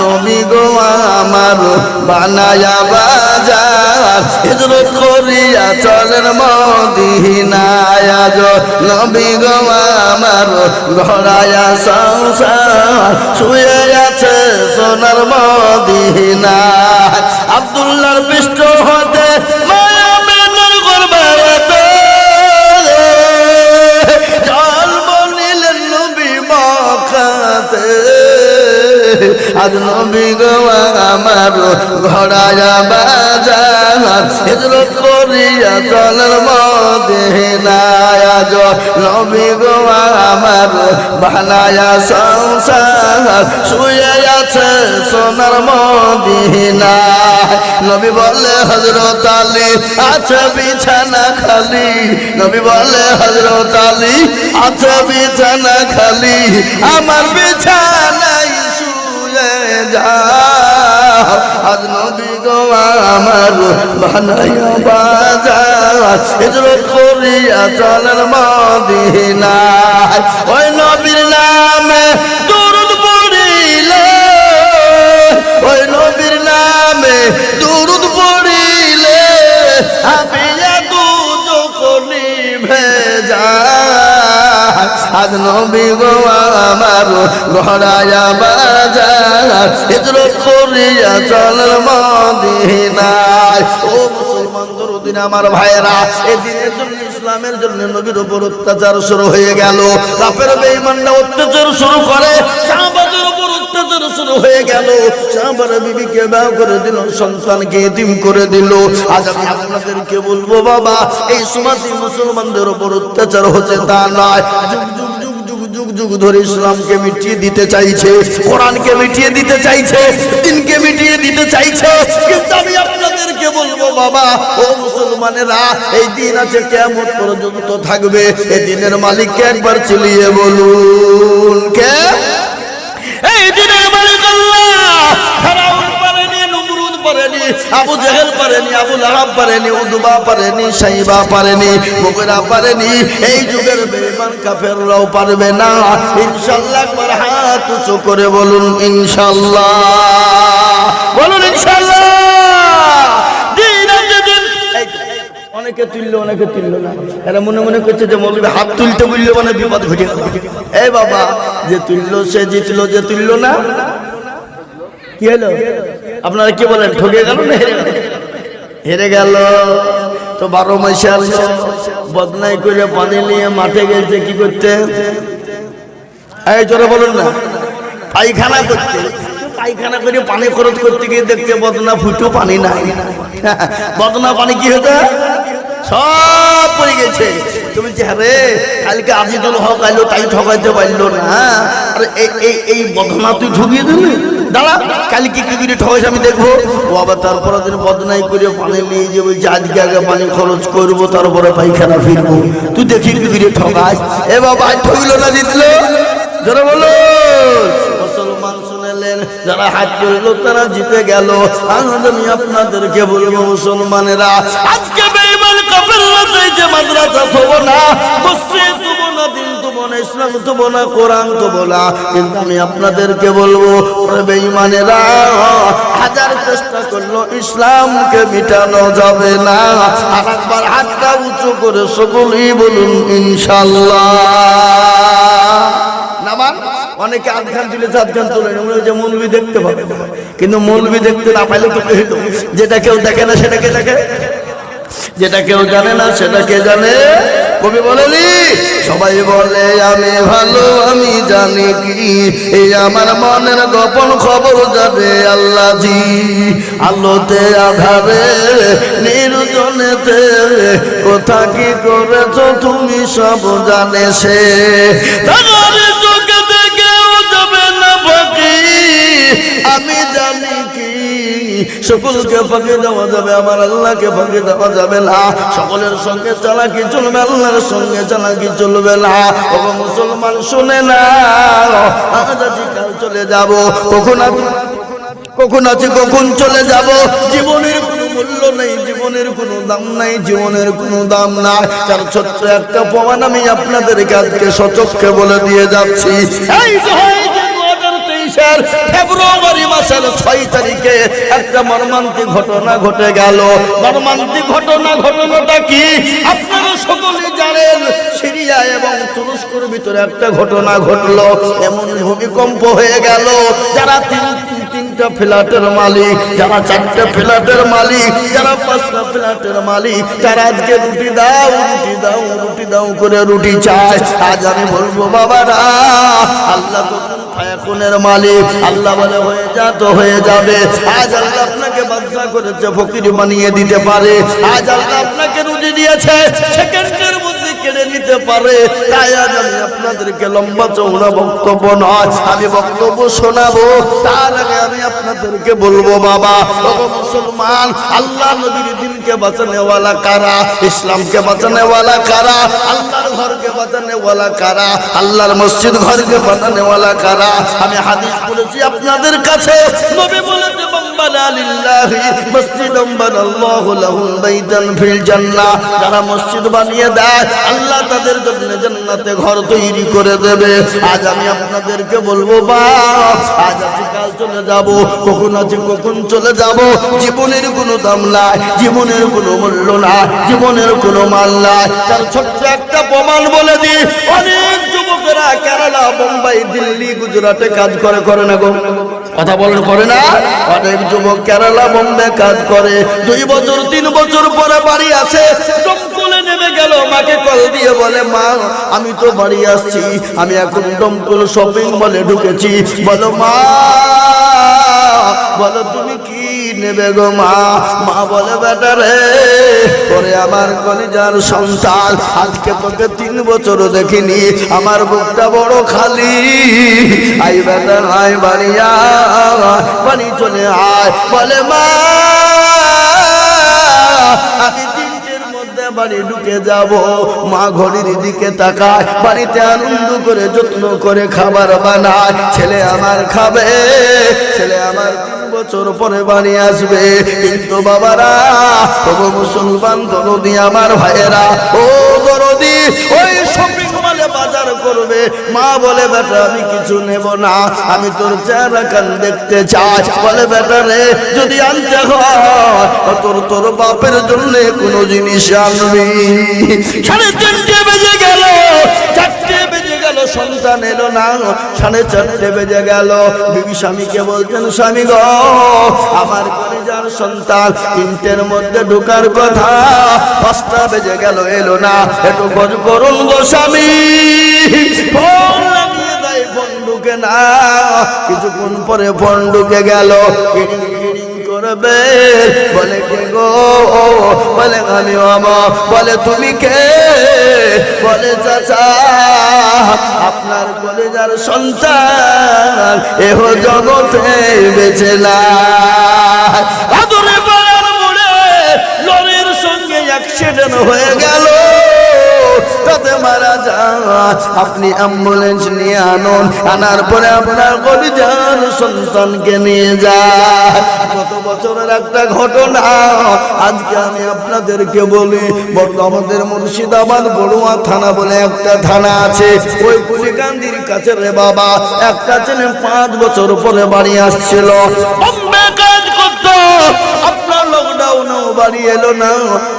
নবী গো আমার বানায়া বাজার। হিজরত করিয়া চলেন মদিনায় আজ নবী গো আমার ঘরায়া সংসার। শুয়ে আছে সোনার মদিনা আব্দুল্লাহর পৃষ্ঠ হতে আজ নবী গো আমার ঘোড়ায়া বাজার হিজরত করিয়া চলের মদিনায় আজ নবী গো আমার বানায়া সংসার শুয়ে আছে সোনার মদিনায় নবী বলে হজরত আলী আছে বিছানা খালি নবী বলে হজরত আলী আছে বিছানা খালি আমার আজ নদী গো আমার বানায় বাজার হিজরত করিয়া চলেন ওই আজ নবী আমার বাজার হিজরত করিয়া চলের মদিনায়। ও মুসলমান দরুদিন আমার ভাইয়েরা, এই জন্য ইসলামের জন্য নবীর উপর অত্যাচার শুরু হয়ে গেল। কাপের বেঈমানরা অত্যাচার শুরু করে, শাহবাজের উপর অত্যাচার শুরু হয়ে করে করে দিল। আজ বলব, বাবা, এই মুসলমানদের উপর অত্যাচার হচ্ছে তা নয়। যুগ যুগ ধরে ইসলামকে মিটিয়ে দিতে চাইছে, কোরআনকে মিটিয়ে দিতে চাইছে, দিনকে মিটিয়ে দিতে চাইছে। কিন্তু আমি আপনাদেরকে বলব, বাবা, ও মুসলমানেরা, এই দিন আছে কেমন পর্যন্ত থাকবে। এই দিনের মালিককে একবার চিলিয়ে বলুন, কে? এই দিনের মালিক আল্লাহ! পারেনি আবু জেহেল পারেনি আবু লাহাব পারেনি উদুবা পারেনি সাইবা পারেনি মুগরা পারেনি। এই যুগের বেঈমান কাফেররাও পারবে না। ইনশাল্লাহ একবার হাত উঁচু করে বলুন ইনশাআল্লাহ। বলুন তো, অনেকে তুললো অনেকে তুললো না। মনে মনে করছে যে হাত তুলতে মানে বিপদ ঘটে এই বাবা যে তুললো সে জিতলো যে তুললো না। কি হলো? আপনারা কি বলেন, ঠকে গেল না হেরে গেল? তো বারো মাসে বদনাই করে পানি নিয়ে মাঠে গেছে, কি করতে? এই জোরে বলুন না। পায়খানা করতে। পায়খানা করে পানি খরচ করতে গিয়ে দেখতে বদনা ফুটো পানি নাই। বদনা পানি কি হতো? সব পড়ে গেছে। তুমি যে কালকে আজিদুল হক আইলো তাই ঠকাইতে পারল না। এই বদনা তুই ঠকিয়ে দিলি? দাঁড়া, কালকে কি করে আমি দেখব। তারপরে দিন বদনাই করে পানি নিয়ে যে বলছে, আজকে আগে পানি খরচ করব, তারপরে ফিরবো। তুই দেখি কি করে ঠকাস এ বাবা আজ ঠকলো না জিতলো? বলো। মুসলমান শুনেলেন, যারা হাত তুললো, তারা জিতে গেল। আমি আপনাদেরকে বলব, মুসলমানেরা, আজকে আপনাদেরকে বলব হাজার চেষ্টা করল ইসলামকে মিটানো যাবে না। আর হাতটা উঁচু করে সকলেই বলুন ইনশাল্লাহ অনেকে আধখান তুলেছে আধখান তুলে হচ্ছে মৌলবি দেখতে পাবে কিন্তু মৌলবি দেখতে না পাইলে তো যেটা কেউ দেখে না, সেটাকে দেখে। যেটা কেউ জানে না, সেটা কে জানে? কবি বলেনি সবাই বলে, আমি ভালো, আমি জানি কি। এই আমার মনের গোপন খবর যাবে আল্লাহ জি আলোতে, আধারে, নির্জনেতে। কোথা কি করেছ তুমি সব জানে সে। চোখে দেখেও যাবে না বাকি। আমি জানি কি। সকলকে ফাঁকে দেওয়া যাবে, আমার আল্লাহকে ফাঁকে দেওয়া যাবে না। সকলের সঙ্গে চালাকি চলবে, আল্লাহর সঙ্গে চালাকি চলবে না। ও মুসলমান, শুনে না কাল চলে যাব। কখন আমি কখন আছে, কখন চলে যাব? জীবনের কোনো মূল্য নেই, জীবনের কোনো দাম নাই, জীবনের কোনো দাম নাই। তার ছোট্ট একটা প্রমাণ আমি আপনাদের কাছে সচক্ষে বলে দিয়ে যাচ্ছি। 2023 ফেব্রুয়ারি মাসের ছয় তারিখে একটা মর্মান্তিক ঘটনা ঘটে গেল। মর্মান্তিক ঘটনা ঘটনাটা কি? আপনারা সকলে জানেন, সিরিয়া এবং তুরস্কর ভিতরে একটা ঘটনা ঘটলো। এমন ভূমিকম্প হয়ে গেল। যারা তিন- তিনটা ফ্ল্যাটের মালিক, যারা চারটা ফ্ল্যাটের মালিক, যারা পাঁচটা ফ্ল্যাটের মালিক, তারা আজকে রুটি দাও রুটি দাও রুটি দাও করে রুটি চায়। আজ আমি বলব, বাবারা, আল্লাহ তো মালিক। আল্লাহ বলে, হয়ে যা তো হয়ে যাবে। আজ আল্লাহ আপনাকে বাদশা করেছে, ফকির বানিয়ে দিতে পারে। আজ আল্লাহ আপনাকে রুটি দিয়েছে। সেকেন্ডের মধ্যে কেড়ে নিতে পারে। তাই আজ আমি আপনাদেরকে লম্বা চৌড়া বক্তব্য নয় আমি বক্তব্য শোনাবো। তার আগে আমি আপনাদেরকে বলব, বাবা মুসলমান, আল্লাহ নবীর দিনকে বাঁচানে ওয়ালা কারা? ইসলামকে বাঁচানে ওয়ালা কারা? আল্লাহর ঘরকে বাঁচানে ওয়ালা কারা? আল্লাহর মসজিদ ঘরকে বাঁচানে ওয়ালা কারা? আমি হাদিস বলেছি আপনাদের কাছে। নবী বলেছে কখন চলে যাব? জীবনের কোনো দাম নাই, জীবনের কোনো মূল্য নাই, জীবনের কোনো মাল নাই। তার ছোট্ট একটা প্রমাণ বলে দিই, অনেক যুবকেরা কেরালা বোম্বাই দিল্লি, গুজরাটে কাজ করে করে না গো। কথা বলেন করে না? অনেক যুবক কেরালা বোম্বে কাজ করে। দুই বছর, তিন বছর পরে বাড়ি আসে। নেমে গেল, মাকে কল দিয়ে বলে, মা, আমি তো বাড়ি আসছি। আমি এখন শপিং মলে ঢুকেছি। বলো, মা, বলো, তুমি কি নেবে গো মা। মা বলে, বেটা রে পরে আমার কলিজার সন্তান, আজকে তোকে তিন বছর দেখিনি, আমার বুকটা বড় খালি। আই বেটা, আয় বাড়ি বাড়ি চলে আয়। বলে, মা, আমি বাড়ি ঢুকে যাব। মা ঘড়ির দিকে তাকায়, বাড়িতে আনন্দ করে, যত্ন করে খাবার বানায়। ছেলে আমার খাবে, ছেলে আমার বছর পরে বাড়ি আসবে। কিন্তু বাবারা, তবু মুসলমান দরদি আমার ভাইয়েরা, ও দরদি, ওই শপিং মলে বাজার করবে। মা বলে, বেটা, আমি কিছু নেব না। আমি তোর চেহারা কান দেখতে চাই। বলে, বেটা রে, যদি আনতে হয় তোর তোর বাপের জন্য কোনো জিনিস আনবি। সাড়ে তিনটে বেজে গেল। চারটে সন্তান এলো না সাড়ে চারটে বেজে গেল। বিবি স্বামীকে বলছেন, স্বামী গো, আমার কলিজার সন্তান তিনটের মধ্যে ঢোকার কথা। পাঁচটা বেজে গেল, এলো না। একটু খোঁজ করুন গো স্বামী। ফোন ঢুকে না। কিছুক্ষণ পরে ফোন ঢুকে গেল। করবে? বলে কে গো? বলে আমি আমা বলে তুমি কে? বলে চাচা, আপনার কলেজার সন্তান এহ জগতে বেঁচে আদরে পাড়ার মোড়ে লরির সঙ্গে অ্যাক্সিডেন্ট হয়ে আপনি অ্যাম্বুলেন্স নিয়ে আনুন, আনার পরে আপনার কলিজার সন্তানকে নিয়ে যান। কত বছরের একটা ঘটনা, আজকে আমি আপনাদেরকে বলি আমাদের মুর্শিদাবাদ বড়ুয়া থানা বলে একটা থানা আছে। ওই পুলিকান্দির কাছে রে বাবা, একটা ছেলে পাঁচ বছর পরে বাড়ি আসছিল। বাড়ি এলো না।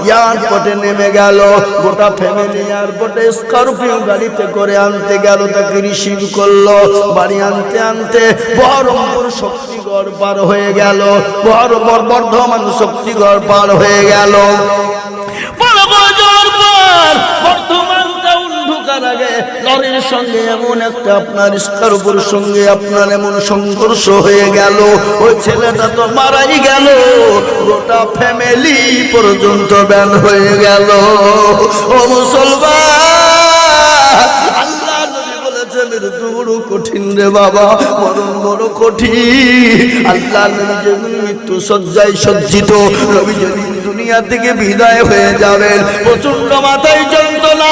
এয়ারপোর্টে নেমে গেল। গোটা ফ্যামিলি এয়ারপোর্টে স্করপিও গাড়িতে করে আনতে গেল, তাকে রিসিভ করল। বাড়ি আনতে আনতে বহরমপুর শক্তিগড় পার হয়ে গেল। বহরমপুর বর্ধমান শক্তিগড় পার হয়ে গেল। বর্ধমান আগে সঙ্গে এমন একটা আপনার স্কারপুর সঙ্গে আপনার এমন সংঘর্ষ হয়ে গেল। ওই ছেলেটা তো মারাই গেল। গোটা ফ্যামিলি পর্যন্ত ব্যান হয়ে গেল। ও মুসলমান মৃত্যু সজ্জায় সজ্জিত, নবী যেদিন দুনিয়া থেকে বিদায় হয়ে যাবেন প্রচণ্ড মাথায় যন্ত্রণা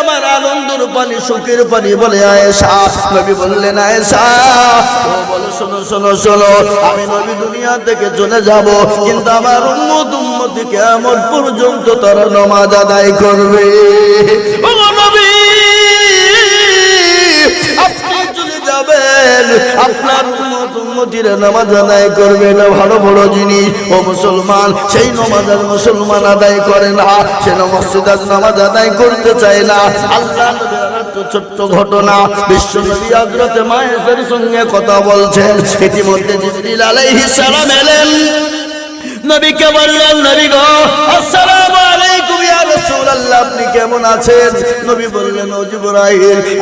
আমার আনন্দের পানি, সুখের পানি বলে, আয়েশা, নবী বললেন, আয়েশা, ও বলে, শোনো শোনো শোনো, আমি নবী দুনিয়া থেকে চলে যাব, কিন্তু আমার উম্মত উম্মতি কেমন পর্যন্ত তারা নমাজ আদায় করবে। ও নবী, আপনি চলে যাবেন, আপনার নামাজ আদায় করবে ভালো বড় জিনিস। ও মুসলমান, সেই নামাজ মুসলমান আদায় করে না নামাজ আদায় করতে চায় না। ছোট্ট ঘটনা বিশ্ব নবী মায়ের সঙ্গে কথা বলছেন। ইতিমধ্যে জিবরিল নবীকে বললেন, নবী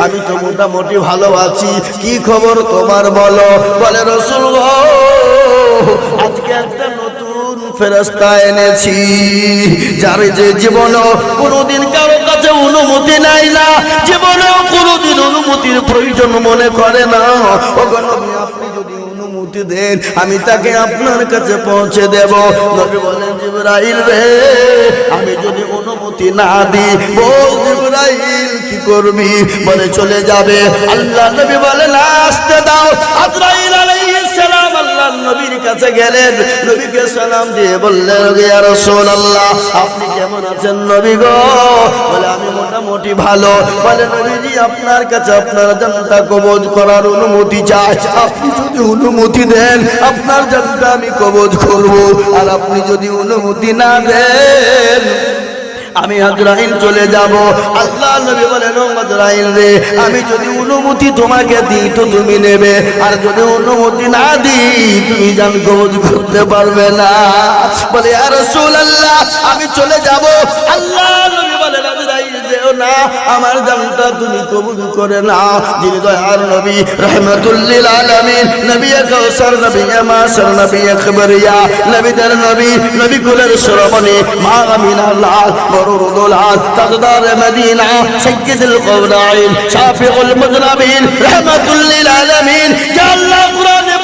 আমি তো মোটামুটি ভালো আছি। কি খবর তোমার বলো? বলে, রাসূল আজকে একটা নতুন ফেরেশতা এনেছি, যার যে জীবন কোনোদিন কারও কাছে অনুমতি নাই না, জীবনেও কোনোদিন অনুমতির প্রয়োজন মনে করে না। আপনি যদি অনুমতি দেন, আমি তাকে আপনার কাছে পৌঁছে দেব। নবী বলেন, জিবরাইল রে অনুমতি না বল জিবরাইল, কি করবি? বলে চলে যাবে। আল্লাহ নবী বলেন, আসতে দাও। আলাইহিস সালাম নবীর কাছে গেলেন। নবীকে সালাম দিয়ে বললেন ইয়া রাসূলুল্লাহ, আপনি কেমন আছেন নবী গো? বলে, আমি মোটামুটি ভালো। বলে, নবীজি, আপনার কাছে আপনার জানটা কবজ করার অনুমতি চাই। আপনি যদি অনুমতি দেন, আপনার জানটা আমি কবজ করব। আর আপনি যদি অনুমতি না দেন আমি আজরাইল চলে যাব। আল্লাহ নবী বলেন, ও আজরাইল রে, আমি যদি অনুমতি তোমাকে দিই তো তুমি নেবে। আর যদি অনুমতি না দিই, তুমি জান গোজ করতে পারবে না। বলে আর রাসূলুল্লাহ, আমি চলে যাব। আল্লাহ নবী বলেন আজরাইল যেও না, আমার দানটা তুমি কবুল করে না যিনি দয়ার নবী রহমতুল্লিল আলমিন, নবী কৌশল নবী মাসর নবী, আকবরিয়া, নবীদের নবী নবী কুলের সরমণি মা আমিনা লাল মরুর দোলাল তাজদার মদিনা সৈয়দুল কওলাইন শাফিউল মুজলামিন রহমতুল্লিল আলমিন, যা আল্লাহ কুরআনে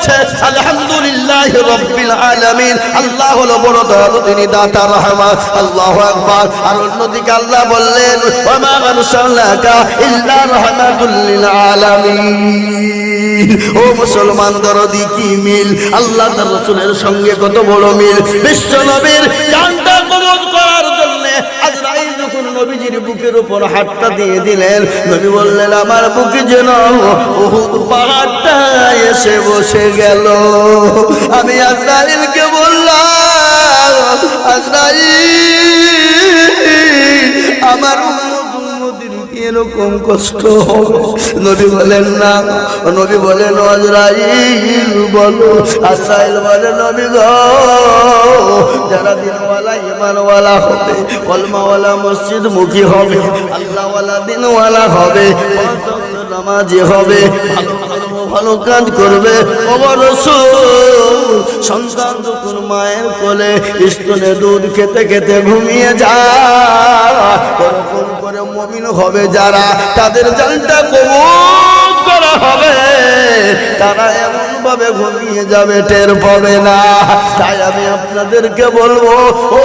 বলেছে, আলহামদুলিল্লাহ রব্বিল আলামিন। আল্লাহ হলো বড় দয়ালু, তিনি দাতা, রহমান, আল্লাহু আকবার। আর অন্যদিকে আল্লাহ বললেন ওয়া মা আরসালনাকা ইল্লা রাহমাতুল লিল আলামিন। ও মুসলমান, দরদি কি মিল? আল্লাহ তার রাসূলের সঙ্গে কত বড় মিল? বিশ্ব নবীর জানটা নবীজির বুকের উপর হাতটা দিয়ে দিলেন। নবী বললেন, আমার বুকে যেন বহুত পাহাড়টা এসে বসে গেল। আমি আজরাইলকে বললাম, আজরাইল, আমার এরকম কষ্ট হবে। নবী বলেন না, নবী বলেন নজরাইল বলো আসাইল বলে নবী গ, যারা দিনওয়ালা ইমানওয়ালা হবে, কলমাওয়ালা মসজিদ মুখী হবে, আল্লাহওয়ালা দিনওয়ালা হবে নামাজি হবে, ভালো ভালো কাজ করবে। সন্তান যখন মায়ের কোলে স্তনে দুধ খেতে খেতে ঘুমিয়ে যায় ওরকম করে মমিন হবে যারা, তাদের জানটা কবুল করা হবে। তারা এমন ভাবে ঘুমিয়ে যাবে, টের পাবে না। তাই আমি আপনাদেরকে বলব, ও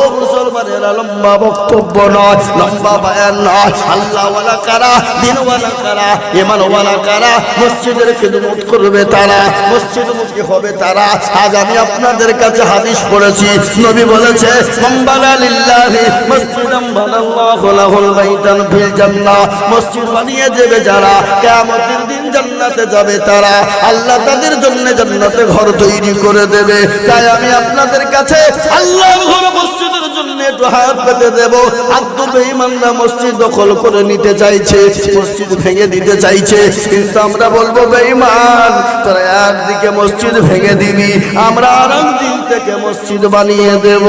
তারা, মসজিদ মুখী হবে তারা। আজ আমি আপনাদের কাছে হাদিস পড়েছি, নবী বলেছে সম্বালা লিল্লাহি মসজিদাম বানাল্লাহু লাহুল বাইতান ফিল জান্নাহ। মসজিদ বানিয়ে দেবে যারা। কিয়ামতের দিন জান্নাতে যাবে তারা। আল্লাহ তাদের জন্য জান্নাতে ঘর তৈরি করে দেবে। তাই আমি আপনাদের কাছে আল্লাহর ঘর মসজিদের জন্য একটু হাত পেতে দেব। আব্দু বেঈমানরা মসজিদ দখল করে নিতে চাইছে, মসজিদ ভেঙে দিতে চাইছে। কিন্তু আমরা বলব, বেঈমান, তোরা একদিকে মসজিদ ভেঙে দিবি, আমরা আর দিন থেকে মসজিদ বানিয়ে দেব।